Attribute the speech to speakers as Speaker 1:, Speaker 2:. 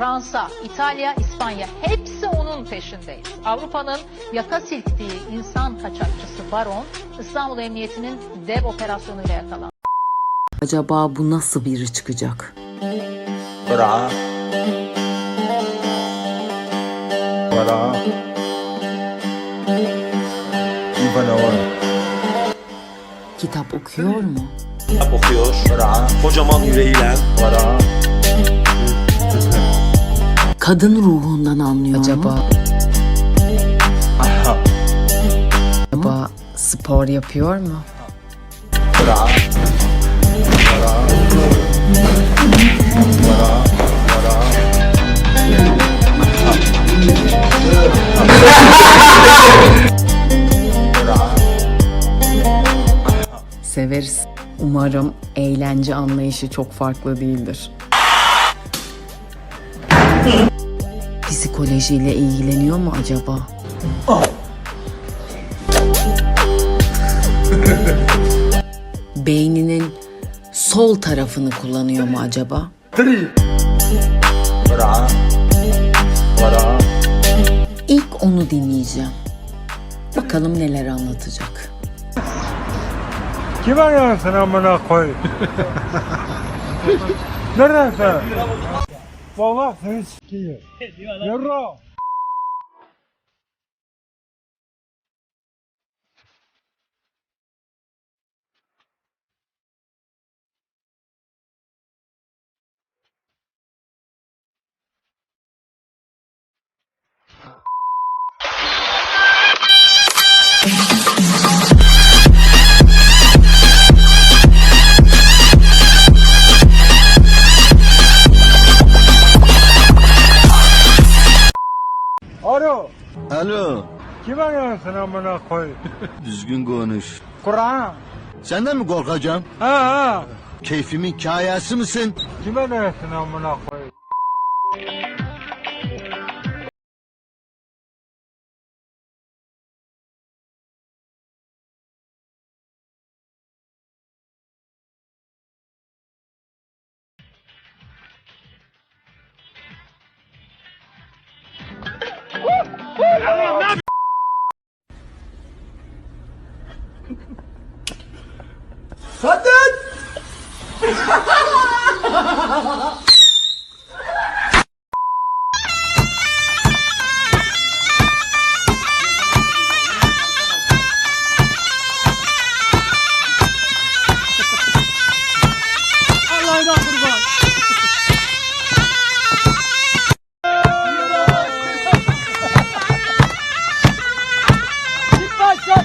Speaker 1: Fransa, İtalya, İspanya hepsi onun peşindeyiz. Avrupa'nın yaka silktiği insan kaçakçısı Baron İstanbul Emniyeti'nin dev operasyonuyla yakalandı.
Speaker 2: Acaba bu nasıl biri çıkacak?
Speaker 3: Voilà. Voilà. Ivanova.
Speaker 2: Kitap okuyor mu?
Speaker 4: Kitap okuyor.
Speaker 3: Voilà.
Speaker 4: Kocaman yüreğiyle.
Speaker 3: Voilà.
Speaker 2: Kadın ruhundan anlıyor
Speaker 5: Acaba
Speaker 2: mu?
Speaker 3: Aha.
Speaker 5: acaba spor yapıyor mu?
Speaker 3: Voilà. Voilà. Voilà.
Speaker 5: Severiz. Umarım eğlence anlayışı çok farklı değildir. Psikolojiyle ilgileniyor mu acaba? Beyninin sol tarafını kullanıyor mu acaba? İlk onu dinleyeceğim. Bakalım neler anlatacak.
Speaker 6: Kim arıyorsun amına koy? pau na frente aqui, ó. Errou! Thank Alo.
Speaker 7: Alo,
Speaker 6: Kim arıyorsun amına koy?
Speaker 7: düzgün konuş.
Speaker 6: Kur'an.
Speaker 7: Senden mi korkacağım?
Speaker 6: Ha ha.
Speaker 7: Keyfimin kayası mısın?
Speaker 6: Kime arıyorsun amına koy? Başla. Git başla,